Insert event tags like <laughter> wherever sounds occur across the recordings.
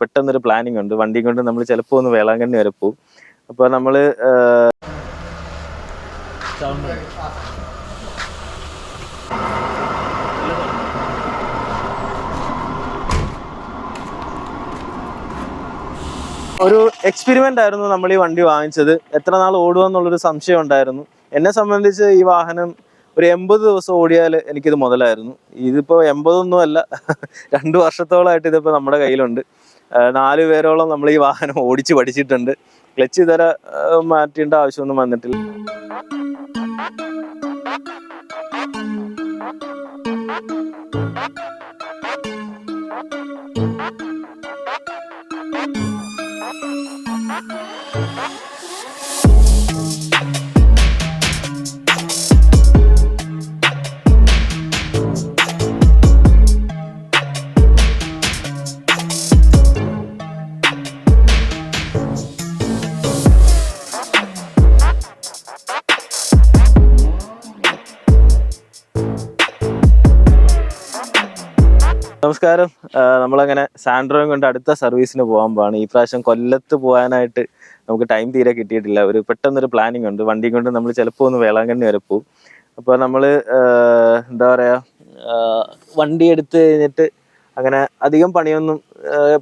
പെട്ടെന്നൊരു പ്ലാനിങ് ഉണ്ട്. വണ്ടി കൊണ്ട് നമ്മൾ ചിലപ്പോൾ ഒന്ന് വേളാങ്കണ്ണി വരെ പോകും അപ്പോൾ നമ്മൾ ഒരു എക്സ്പെരിമെന്റ് ആയിരുന്നു നമ്മൾ ഈ വണ്ടി വാങ്ങിച്ചത്. എത്ര നാൾ ഓടുക എന്നുള്ളൊരു സംശയം ഉണ്ടായിരുന്നു. എന്നെ സംബന്ധിച്ച് ഈ വാഹനം ഒരു എൺപത് ദിവസം ഓടിയാൽ എനിക്കിത് മുതലായിരുന്നു. ഇതിപ്പോൾ എൺപതൊന്നും അല്ല രണ്ട് വർഷത്തോളമായിട്ട് ഇതിപ്പോൾ നമ്മുടെ കയ്യിലുണ്ട്. നാല് പേരോളം നമ്മൾ ഈ വാഹനം ഓടിച്ച് പഠിച്ചിട്ടുണ്ട്. ക്ലച്ച് ഇതര മാറ്റേണ്ട ആവശ്യമൊന്നും വന്നിട്ടില്ല. നമസ്കാരം. നമ്മളങ്ങനെ സാൻഡ്രോയും കൊണ്ട് അടുത്ത സർവീസിന് പോകാൻ പോവാണ് ഈ പ്രാവശ്യം കൊല്ലത്ത് പോകാനായിട്ട് നമുക്ക് ടൈം തീരെ കിട്ടിയിട്ടില്ല. ഒരു പെട്ടെന്നൊരു പ്ലാനിങ് ഉണ്ട്. വണ്ടി കൊണ്ട് നമ്മൾ ചിലപ്പോൾ ഒന്ന് വേളാങ്കണ്ണി വരെ പോകും അപ്പോൾ നമ്മൾ എന്താ പറയുക വണ്ടി എടുത്ത് കഴിഞ്ഞിട്ട് അങ്ങനെ അധികം പണിയൊന്നും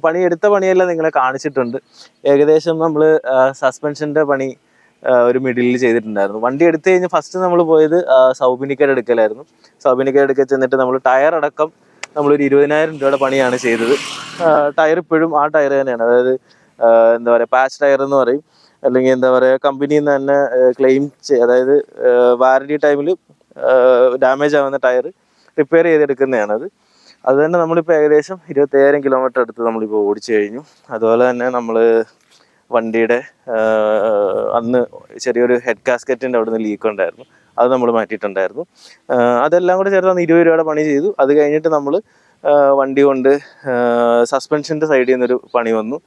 പണിയെടുത്ത പണിയെല്ലാം നിങ്ങളെ കാണിച്ചിട്ടുണ്ട്. ഏകദേശം നമ്മൾ സസ്പെൻഷന്റെ പണി ഒരു മിഡിലിൽ ചെയ്തിട്ടുണ്ടായിരുന്നു. വണ്ടി എടുത്തു കഴിഞ്ഞ് ഫസ്റ്റ് നമ്മൾ പോയത് സൗബിനിക്കയുടെ എടുക്കലായിരുന്നു സൗബിനിക്കയുടെ എടുക്കൽ ചെന്നിട്ട് നമ്മൾ ടയർ അടക്കം നമ്മളൊരു ഇരുപതിനായിരം രൂപയുടെ പണിയാണ് ചെയ്തത്. ടയർ ഇപ്പോഴും ആ ടയർ തന്നെയാണ്. അതായത് എന്താ പറയുക പാച്ച് ടയർ എന്ന് പറയും. അല്ലെങ്കിൽ എന്താ പറയുക കമ്പനിയിൽ നിന്ന് തന്നെ ക്ലെയിം അതായത് വാറണ്ടി ടൈമിൽ ഡാമേജ് ആവുന്ന ടയർ റിപ്പയർ ചെയ്തെടുക്കുന്നതാണ് അത്. അത് തന്നെ നമ്മളിപ്പോൾ ഏകദേശം ഇരുപത്തയ്യായിരം കിലോമീറ്റർ അടുത്ത് നമ്മളിപ്പോൾ ഓടിച്ചു കഴിഞ്ഞു. അതുപോലെ തന്നെ നമ്മൾ വണ്ടിയുടെ അന്ന് ചെറിയൊരു ഹെഡ് കാസ്കറ്റിന്റെ അവിടെ നിന്ന് ലീക്ക് ഉണ്ടായിരുന്നു അത് നമ്മൾ മാറ്റിയിട്ടുണ്ടായിരുന്നു. അതെല്ലാം കൂടെ ചേർത്ത് ഇരുപത് രൂപയുടെ പണി ചെയ്തു. അത് കഴിഞ്ഞിട്ട് നമ്മൾ വണ്ടി കൊണ്ട് സസ്പെൻഷന്റെ സൈഡിൽ നിന്നൊരു പണി വന്നു.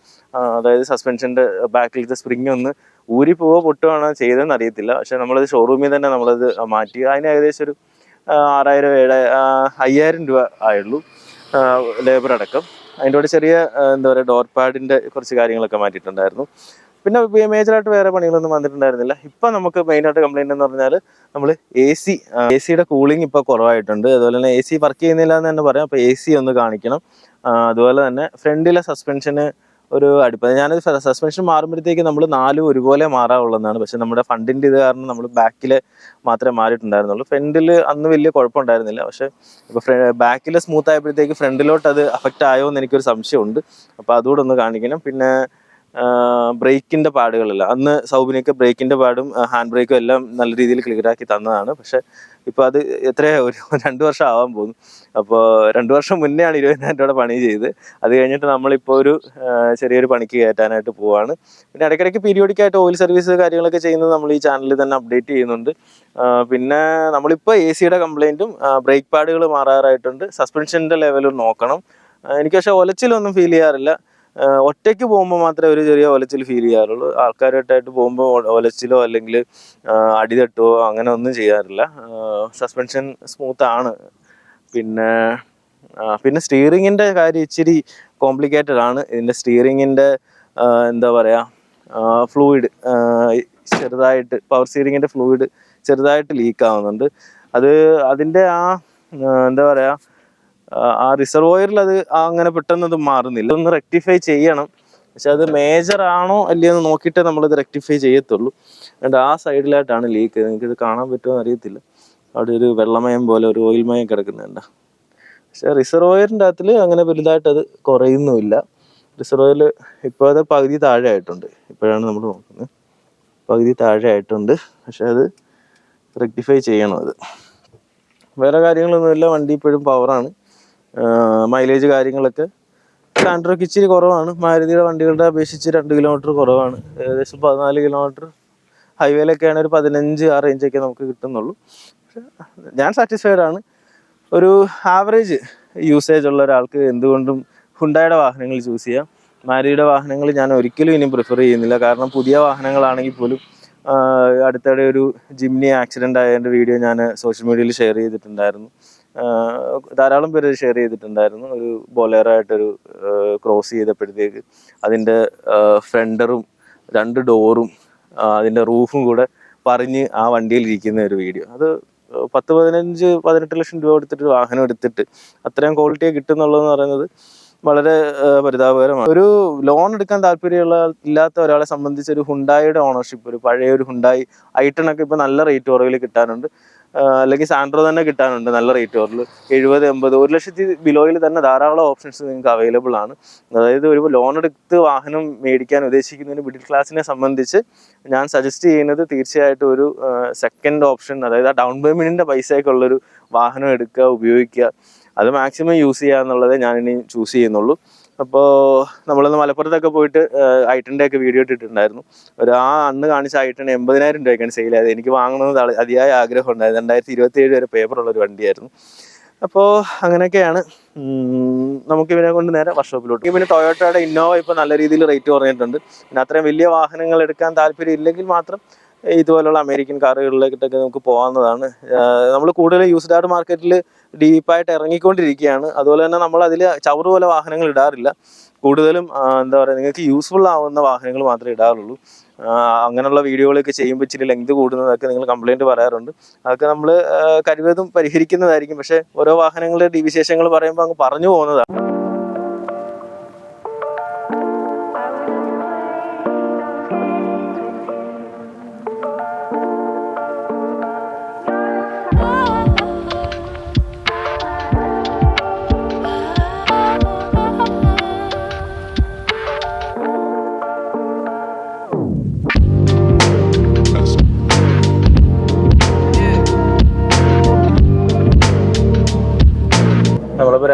അതായത് സസ്പെൻഷന്റെ ബാക്കിലത്തെ സ്പ്രിങ് ഒന്ന് ഊരി പോവോ പൊട്ടുവാണോ ചെയ്തതെന്ന് അറിയത്തില്ല. പക്ഷേ നമ്മളത് ഷോറൂമിൽ തന്നെ നമ്മളത് മാറ്റി. അതിന് ഏകദേശം ഒരു ആറായിരം ഏഴ് അയ്യായിരം രൂപ ആയുള്ളൂ ലേബർ അടക്കം. അതിന്റെ കൂടെ ചെറിയ എന്താ പറയുക ഡോർ പാഡിന്റെ കുറച്ച് കാര്യങ്ങളൊക്കെ മാറ്റിയിട്ടുണ്ടായിരുന്നു. പിന്നെ മേജറായിട്ട് വേറെ പണികളൊന്നും വന്നിട്ടുണ്ടായിരുന്നില്ല. ഇപ്പം നമുക്ക് മെയിനായിട്ട് കംപ്ലൈന്റ് എന്ന് പറഞ്ഞാൽ നമ്മൾ എ സി എ സിയുടെ കൂളിംഗ് ഇപ്പോൾ കുറവായിട്ടുണ്ട്. അതുപോലെ തന്നെ എ സി വർക്ക് ചെയ്യുന്നില്ല എന്ന് തന്നെ പറയാം. അപ്പോൾ എ സി ഒന്ന് കാണിക്കണം. അതുപോലെ തന്നെ ഫ്രണ്ടിലെ സസ്പെൻഷന് ഒരു അടുപ്പ്. ഞാനത് സസ്പെൻഷൻ മാറുമ്പോഴത്തേക്ക് നമ്മൾ നാലും ഒരുപോലെ മാറാവുള്ളതാണ്. പക്ഷെ നമ്മുടെ ഫണ്ടിന്റെ ഇത് കാരണം നമ്മൾ ബാക്കിൽ മാത്രമേ മാറിയിട്ടുണ്ടായിരുന്നുള്ളൂ. ഫ്രണ്ടിൽ അന്ന് വലിയ കുഴപ്പമുണ്ടായിരുന്നില്ല. പക്ഷെ ഇപ്പോൾ ബാക്കിൽ സ്മൂത്ത് ആയപ്പോഴത്തേക്ക് ഫ്രണ്ടിലോട്ട് അത് അഫക്റ്റ് ആയോ എന്ന് എനിക്കൊരു സംശയമുണ്ട്. അപ്പോൾ അതുകൂടെ ഒന്ന് കാണിക്കണം. പിന്നെ ബ്രേക്കിന്റെ പാടുകളില്ല. അന്ന് സൗബിനൊക്കെ ബ്രേക്കിന്റെ പാടും ഹാൻഡ് ബ്രേക്കും എല്ലാം നല്ല രീതിയിൽ ക്ലിയർ ആക്കി തന്നതാണ്. പക്ഷെ ഇപ്പോൾ അത് എത്ര ഒരു രണ്ട് വർഷം ആവാൻ പോകുന്നു. അപ്പോൾ രണ്ട് വർഷം മുന്നെയാണ് ഇരുപതിനായിരം രൂപയുടെ പണി ചെയ്ത്. അത് കഴിഞ്ഞിട്ട് നമ്മളിപ്പോൾ ഒരു ചെറിയൊരു പണിക്ക് കയറ്റാനായിട്ട് പോവാണ്. പിന്നെ ഇടയ്ക്കിടയ്ക്ക് പീരിയോഡിക്കായിട്ട് ഓയിൽ സർവീസ് കാര്യങ്ങളൊക്കെ ചെയ്യുന്നത് നമ്മൾ ഈ ചാനലിൽ തന്നെ അപ്ഡേറ്റ് ചെയ്യുന്നുണ്ട്. പിന്നെ നമ്മളിപ്പോൾ എ സിയുടെ കംപ്ലൈന്റും ബ്രേക്ക് പാഡുകൾ മാറാറായിട്ടുണ്ട്. സസ്പെൻഷന്റെ ലെവലും നോക്കണം. എനിക്ക് പക്ഷേ ഒലച്ചിലൊന്നും ഫീൽ ചെയ്യാറില്ല. ഒറ്റയ്ക്ക് പോകുമ്പോൾ മാത്രമേ ഒരു ചെറിയ ഒലച്ചിൽ ഫീൽ ചെയ്യാറുള്ളൂ. ആൾക്കാരായിട്ടായിട്ട് പോകുമ്പോൾ ഒലച്ചിലോ അല്ലെങ്കിൽ അടി തട്ടുകയോ അങ്ങനെ ഒന്നും ചെയ്യാറില്ല. സസ്പെൻഷൻ സ്മൂത്ത് ആണ്. പിന്നെ പിന്നെ സ്റ്റിയറിങ്ങിന്റെ കാര്യം ഇച്ചിരി കോംപ്ലിക്കേറ്റഡ് ആണ്. ഇതിന്റെ സ്റ്റിയറിങ്ങിന്റെ എന്താ പറയുക ഫ്ലൂയിഡ് ചെറുതായിട്ട് പവർ സ്റ്റിയറിങ്ങിന്റെ ഫ്ലൂയിഡ് ചെറുതായിട്ട് ലീക്ക് ആവുന്നുണ്ട്. അത് അതിന്റെ ആ, എന്താ പറയുക ആ റിസർവോയറിൽ അത് അങ്ങനെ പെട്ടെന്ന് അത് മാറുന്നില്ല. ഒന്ന് റെക്ടിഫൈ ചെയ്യണം. പക്ഷെ അത് മേജർ ആണോ അല്ലയോ എന്ന് നോക്കിയിട്ടേ നമ്മളിത് റെക്ടിഫൈ ചെയ്യത്തുള്ളൂ. അതുകൊണ്ട് ആ സൈഡിലായിട്ടാണ് ലീക്ക് നിങ്ങൾക്ക് ഇത് കാണാൻ പറ്റുമോ അറിയത്തില്ല അവിടെ ഒരു വെള്ളമയം പോലെ ഒരു ഓയിൽ മയം കിടക്കുന്നുണ്ട്. പക്ഷെ റിസർവോയറിന്റെ അകത്തിൽ അങ്ങനെ വലുതായിട്ട് അത് കുറയുന്നുമില്ല. റിസർവോയറിൽ ഇപ്പോൾ അത് പകുതി താഴെ ആയിട്ടുണ്ട്. ഇപ്പോഴാണ് നമ്മൾ നോക്കുന്നത്. പകുതി താഴെ ആയിട്ടുണ്ട്. പക്ഷെ അത് റെക്ടിഫൈ ചെയ്യണം അത്. വേറെ കാര്യങ്ങളൊന്നുമില്ല. വണ്ടി ഇപ്പോഴും പവറാണ് മൈലേജ് കാര്യങ്ങളൊക്കെ. സാൻഡ്രോക്ക് ഇച്ചിരി കുറവാണ്. മാരുതിയുടെ വണ്ടികളുടെ അപേക്ഷിച്ച് രണ്ട് കിലോമീറ്റർ കുറവാണ്. ഏകദേശം പതിനാല് കിലോമീറ്റർ ഹൈവേയിലൊക്കെയാണ് ഒരു പതിനഞ്ച് ആ റേഞ്ചൊക്കെ നമുക്ക് കിട്ടുന്നുള്ളൂ. ഞാൻ സാറ്റിസ്ഫൈഡ് ആണ്. ഒരു ആവറേജ് യൂസേജ് ഉള്ള ഒരാൾക്ക് എന്തുകൊണ്ടും ഹുണ്ടായുടെ വാഹനങ്ങൾ ചൂസ് ചെയ്യാം. മാരിയുടെ വാഹനങ്ങൾ ഞാൻ ഒരിക്കലും ഇനി പ്രിഫർ ചെയ്യുന്നില്ല. കാരണം പുതിയ വാഹനങ്ങളാണെങ്കിൽ പോലും അടുത്തിടെ ഒരു ജിംനി ആക്സിഡന്റ് ആയതിന്റെ വീഡിയോ ഞാൻ സോഷ്യൽ മീഡിയയിൽ ഷെയർ ചെയ്തിട്ടുണ്ടായിരുന്നു. ധാരാളം പേര് ഷെയർ ചെയ്തിട്ടുണ്ടായിരുന്നു. ഒരു ബൊലേറായിട്ടൊരു ക്രോസ് ചെയ്തപ്പോഴത്തേക്ക് അതിന്റെ ഫ്രണ്ടറും രണ്ട് ഡോറും അതിന്റെ റൂഫും കൂടെ പറഞ്ഞ് ആ വണ്ടിയിൽ ഇരിക്കുന്ന ഒരു വീഡിയോ അത് പത്ത് പതിനഞ്ച് പതിനെട്ട് ലക്ഷം രൂപ എടുത്തിട്ട് ഒരു വാഹനം എടുത്തിട്ട് അത്രയും ക്വാളിറ്റി കിട്ടുന്നുള്ളതെന്ന് പറയുന്നത് വളരെ പരിതാപകരമാണ്. ഒരു ലോൺ എടുക്കാൻ താല്പര്യമുള്ള ഇല്ലാത്ത ഒരാളെ സംബന്ധിച്ച് ഒരു ഹുണ്ടായിയുടെ ഓണർഷിപ്പ് ഒരു പഴയ ഒരു ഹുണ്ടായി ഐട്ടണൊക്കെ ഇപ്പോൾ നല്ല റേറ്റ് കുറവിൽ കിട്ടാനുണ്ട്. അല്ലെങ്കിൽ സാൻഡ്രോ തന്നെ കിട്ടാനുണ്ട് നല്ല റേറ്റ് ഓറിൽ എഴുപത് എൺപത് ഒരു ലക്ഷത്തി ബിലോയിൽ തന്നെ ധാരാളം ഓപ്ഷൻസ് നിങ്ങൾക്ക് അവൈലബിൾ ആണ്. അതായത് ഒരു ലോൺ എടുത്ത് വാഹനം മേടിക്കാൻ ഉദ്ദേശിക്കുന്നതിന് മിഡിൽ ക്ലാസ്സിനെ സംബന്ധിച്ച് ഞാൻ സജസ്റ്റ് ചെയ്യുന്നത് തീർച്ചയായിട്ടും ഒരു സെക്കൻഡ് ഓപ്ഷൻ അതായത് ആ ഡൗൺ പേയ്മെന്റിന്റെ പൈസയൊക്കെ ഉള്ളൊരു വാഹനം എടുക്കുക ഉപയോഗിക്കുക. അത് മാക്സിമം യൂസ് ചെയ്യുക എന്നുള്ളതേ ഞാൻ ഇനി ചൂസ് ചെയ്യുന്നുള്ളൂ. അപ്പോൾ നമ്മൾ മലപ്പുറത്തൊക്കെ പോയിട്ട് ഐറ്റന്റെ ഒക്കെ വീഡിയോ ഇട്ടിട്ടുണ്ടായിരുന്നു. ഒരു ആ അന്ന് കാണിച്ച ഐറ്റൺ എൺപതിനായിരം രൂപയ്ക്കാണ് സെയിൽ ആയത് എനിക്ക് വാങ്ങണമെന്ന് അതിയായ ആഗ്രഹം ഉണ്ടായത് രണ്ടായിരത്തി ഇരുപത്തി ഏഴ് വരെ പേപ്പറുള്ള ഒരു വണ്ടിയായിരുന്നു. അപ്പോൾ അങ്ങനെയൊക്കെയാണ്. നമുക്ക് ഇവനെ കൊണ്ട് നേരെ വർക്ക്ഷോപ്പിലോട്ട് പിന്നെ ടൊയോട്ടയുടെ ഇന്നോവ ഇപ്പോൾ നല്ല രീതിയിൽ റേറ്റ് കുറഞ്ഞിട്ടുണ്ട്. പിന്നെ അത്രയും വലിയ വാഹനങ്ങൾ എടുക്കാൻ താല്പര്യം ഇല്ലെങ്കിൽ മാത്രം ഇതുപോലുള്ള അമേരിക്കൻ കാറുകളിലേക്കൊക്കെ നമുക്ക് പോകാവുന്നതാണ്. നമ്മൾ കൂടുതൽ യൂസ്ഡ് കാർ മാർക്കറ്റിൽ ഡീപ്പായിട്ട് ഇറങ്ങിക്കൊണ്ടിരിക്കുകയാണ്. അതുപോലെ തന്നെ നമ്മൾ അതിൽ ചവറ് പോലെ വാഹനങ്ങൾ ഇടാറില്ല. കൂടുതലും എന്താ പറയുക നിങ്ങൾക്ക് യൂസ്ഫുൾ ആവുന്ന വാഹനങ്ങൾ മാത്രമേ ഇടാറുള്ളൂ. അങ്ങനെയുള്ള വീഡിയോകളൊക്കെ ചെയ്യുമ്പോൾ ഇച്ചിരി ലെങ്ത് കൂടുന്നതൊക്കെ നിങ്ങൾ കംപ്ലൈന്റ് പറയാറുണ്ട്. അതൊക്കെ നമ്മൾ കഴിവതും പരിഹരിക്കുന്നതായിരിക്കും. പക്ഷേ ഓരോ വാഹനങ്ങളുടെ വിശേഷങ്ങൾ പറയുമ്പോൾ അങ്ങ് പറഞ്ഞു പോകുന്നതാണ്.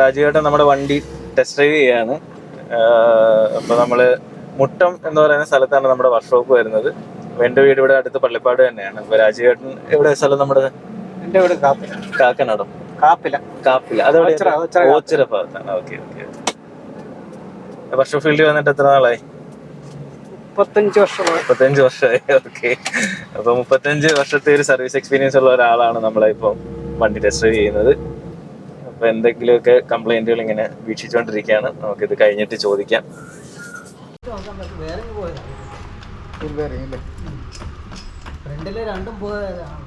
രാജുവേട്ടൻ നമ്മുടെ വണ്ടി ടെസ്റ്റ് ഡ്രൈവ് ചെയ്യാണ്. അപ്പോൾ നമ്മൾ മുട്ടം എന്ന് പറയുന്ന സ്ഥലത്താണ് നമ്മുടെ വർക്ക്ഷോപ്പ് വരുന്നത്. എന്റെ എന്റെ വീട് ഇവിടെ അടുത്ത് പള്ളിപ്പാട് തന്നെയാണ്. അപ്പോൾ രാജുവേട്ടൻ എവിടെ സ്ഥലം നമ്മുടെ? എന്റെ വീട് കാപ്പില. കാക്കനാടം. കാപ്പില. അതെവിടെ ഓച്ചിറ, കാപ്പില. ഓച്ചിറ ഭാഗത്താണ്. ഓക്കെ ഓക്കെ വർക്ക്ഷോപ്പ് ഫീൽഡിൽ വന്നിട്ട് എത്ര നാളായി? മുപ്പത്തഞ്ച് വർഷമായി. മുപ്പത്തഞ്ച് വർഷമായി. ഓക്കെ. അപ്പൊ മുപ്പത്തഞ്ച് വർഷത്തെ ഒരു സർവീസ് എക്സ്പീരിയൻസ് ഉള്ള ഒരാളാണ് നമ്മളെ ഇപ്പം വണ്ടി ടെസ്റ്റ് ചെയ്യുന്നത്. അപ്പൊ എന്തെങ്കിലുമൊക്കെ കംപ്ലൈന്റുകൾ ഇങ്ങനെ വീക്ഷിച്ചുകൊണ്ടിരിക്കുകയാണ്. നമുക്കിത് കഴിഞ്ഞിട്ട് ചോദിക്കാം. Thank രണ്ടും പോയതാണ്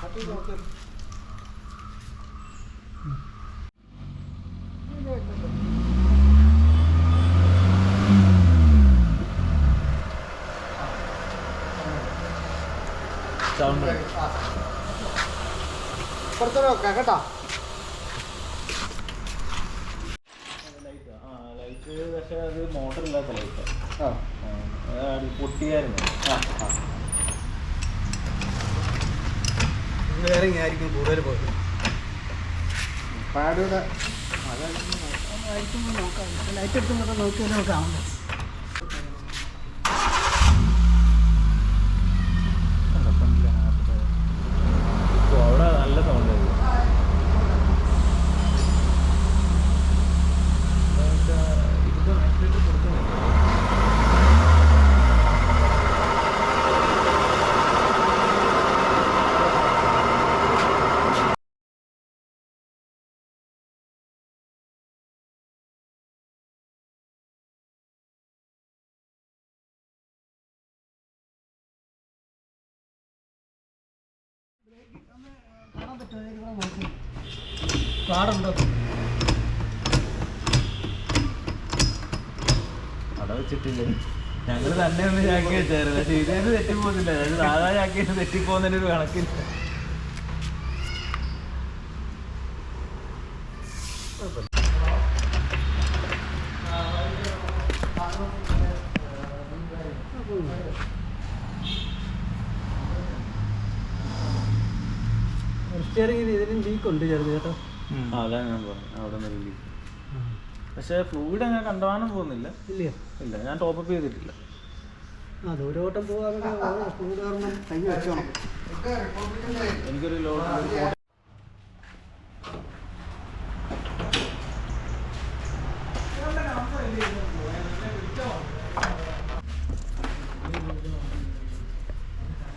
പുറത്തോട്ട് വെക്കാം കേട്ടോ. പക്ഷേ അത് ലൈറ്റ് ആ. പൊട്ടിയായിരുന്നു വേറെ ആയിരിക്കും കൂടുതൽ പോയത് പാടിയുടെ ലൈറ്റ് എടുത്ത് നോക്കി. നോക്കാം അവിടെ നല്ല സൗണ്ട് പാടുണ്ടോ അവിടെ വെച്ചിട്ടില്ല? ഞങ്ങൾ തന്നെ ഒന്ന് ചാക്കി വെച്ചായിരുന്നു. പക്ഷെ ഇതേന്ന് തെറ്റിപ്പോകുന്നില്ല. അതായത് സാധാ ചാക്കിയിട്ട് തെറ്റിപ്പോകുന്നതിന് ഒരു കണക്കില്ല. ലീക്ക് ഉണ്ട് ചെറുത് കേട്ടോ. അതാണ് ഞാൻ പറഞ്ഞത്. അവിടെ നിന്ന് ലീക്ക്. പക്ഷെ ഫ്ലൂയിഡ് അങ്ങനെ കണ്ടവാനും പോകുന്നില്ല. ഇല്ല. ഇല്ല ഞാൻ ടോപ്പപ്പ് ചെയ്തിട്ടില്ല. എനിക്കൊരു ലോഡ്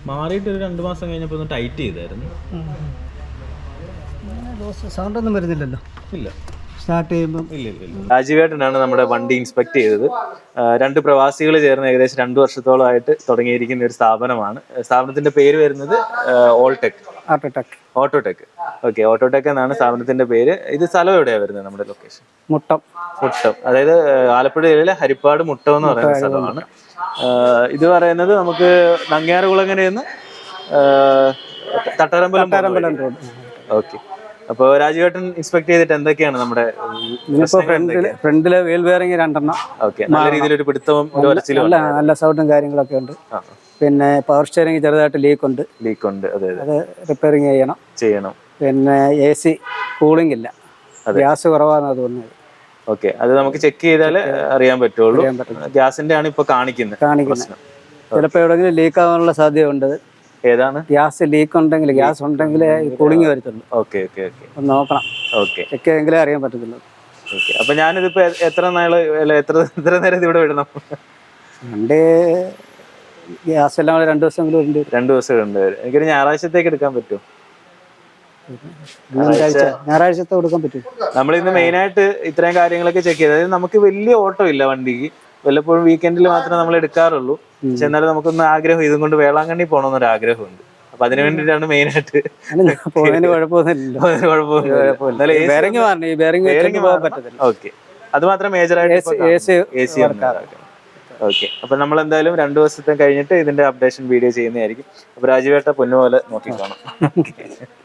മാറിയിട്ട് ഒരു രണ്ടു മാസം കഴിഞ്ഞപ്പോ ഒന്ന് ടൈറ്റ് ചെയ്തായിരുന്നു. സൗണ്ട് ഒന്നും വരുന്നില്ലല്ലോ. ഇല്ല. സ്റ്റാർട്ട് ചെയ്യുമ്പോൾ ഇല്ല ഇല്ല ഇല്ല. രാജീവേട്ടനാണ് നമ്മുടെ വണ്ടി ഇൻസ്പെക്ട് ചെയ്തത്. രണ്ട് പ്രവാസികൾ ചേർന്ന് ഏകദേശം രണ്ട് വർഷത്തോളമായിട്ട് തുടങ്ങിയിരിക്കുന്ന ഒരു സ്ഥാപനമാണ്. സ്ഥാപനത്തിന്റെ പേര് വരുന്നത് ഓൾടെക് ഓട്ടോടെക് ഓട്ടോടെക് ഓക്കെ ഓട്ടോടെക് എന്നാണ് സ്ഥാപനത്തിന്റെ പേര്. ഇത് സ്ഥലം എവിടെയാണ് വരുന്നത് നമ്മുടെ ലൊക്കേഷൻ മുട്ടം. മുട്ടം. അതായത് ആലപ്പുഴ ജില്ലയിലെ ഹരിപ്പാട് മുട്ടം എന്ന് പറയുന്ന സ്ഥലമാണ്. ഇത് പറയുന്നത് നമുക്ക് നങ്ങ്യാറുകുളങ്ങരയെന്ന് നിന്ന് തട്ടാരമ്പലം റോഡ്. ഓക്കെ അപ്പോൾ രാജീവേട്ടൻ ഇൻസ്പെക്ട് ചെയ്തിട്ട് എന്തൊക്കെയാണ് നമ്മുടെ ഫ്രണ്ടിൽ ഫ്രണ്ടിൽ വീൽ ബെയറിംഗ് രണ്ടെണ്ണം. ഓക്കെ നല്ല രീതിയിൽ ഒരു പിടുത്തവും നല്ല നല്ല സൗണ്ടും കാര്യങ്ങളൊക്കെ ഉണ്ട്. പിന്നെ പവർ സ്റ്റിയറിംഗ് ചെറുതായിട്ട് ലീക്ക് ഉണ്ട്. ലീക്ക് ഉണ്ട് അതെ അതെ. റിപ്പയറിങ് ചെയ്യണം. ചെയ്യണം. പിന്നെ എ സി കൂളിംഗ് ഇല്ല. ഗ്യാസ് കുറവാണെന്ന് തോന്നുന്നത് ഓക്കെ അത് നമുക്ക് ചെക്ക് ചെയ്താൽ അറിയാൻ പറ്റുള്ളൂ. ഗ്യാസിന്റെ ആണ് ഇപ്പൊ കാണിക്കുന്നത് കാണിക്കുന്നത്. ചിലപ്പോൾ എവിടെയെങ്കിലും ലീക്ക് ആവാനുള്ള സാധ്യതയുണ്ട്. ഏതാണ്? ഗ്യാസ് ലീക്ക് ഉണ്ടെങ്കിൽ ഗ്യാസ് ഉണ്ടെങ്കിൽ കൂളിംഗ് വരത്തുള്ളൂ. Okay okay okay. ഒന്ന് നോക്കണം. ഓക്കെ. ചെക്ക് ചെയ്തെങ്കിലേ അറിയാൻ പറ്റത്തുള്ളൂ. ഓക്കെ. അപ്പൊ ഞാനിതിപ്പോ എത്ര നാൾ അല്ല എത്ര എത്ര നേരം ഇതിവിടെ ഇവിടെ വിടണം? രണ്ട് ഗ്യാസ് എല്ലാം കൂടെ രണ്ട് ദിവസമെങ്കിലും ഉണ്ട്. രണ്ടു ദിവസം ഉണ്ട്. എനിക്കൊരു ഞായറാഴ്ചത്തേക്ക് എടുക്കാൻ പറ്റുമോ? ഞായറാഴ്ച. ഞായറാഴ്ചത്തെ കൊടുക്കാൻ പറ്റും നമ്മൾ ഇന്ന് മെയിൻ ആയിട്ട് ഇത്രയും കാര്യങ്ങളൊക്കെ ചെക്ക് ചെയ്ത്. അതായത് നമുക്ക് വലിയ ഓട്ടോ ഇല്ല വണ്ടിക്ക്. വല്ലപ്പോഴും വീക്കെൻഡിൽ മാത്രമേ നമ്മൾ എടുക്കാറുള്ളൂ. പക്ഷെ എന്നാലും നമുക്കൊന്ന് ആഗ്രഹം ഇതും കൊണ്ട് വേളാങ്കണ്ണി പോകണമെന്നൊരു ആഗ്രഹമുണ്ട്. അപ്പൊ അതിനു വേണ്ടിട്ടാണ് മെയിൻ ആയിട്ട് പോകുന്നതിന് കുഴപ്പമൊന്നുമില്ല. ഓക്കെ. അത് മാത്രം മേജർ ആയിട്ട് ഓക്കെ. അപ്പൊ നമ്മൾ എന്തായാലും രണ്ടു ദിവസത്തെ കഴിഞ്ഞിട്ട് ഇതിന്റെ അപ്ഡേഷൻ വീഡിയോ ചെയ്യുന്നതായിരിക്കും. അപ്പൊ രാജുവേട്ട പൊന്നുപോലെ നോക്കിക്കോണം. <laughs>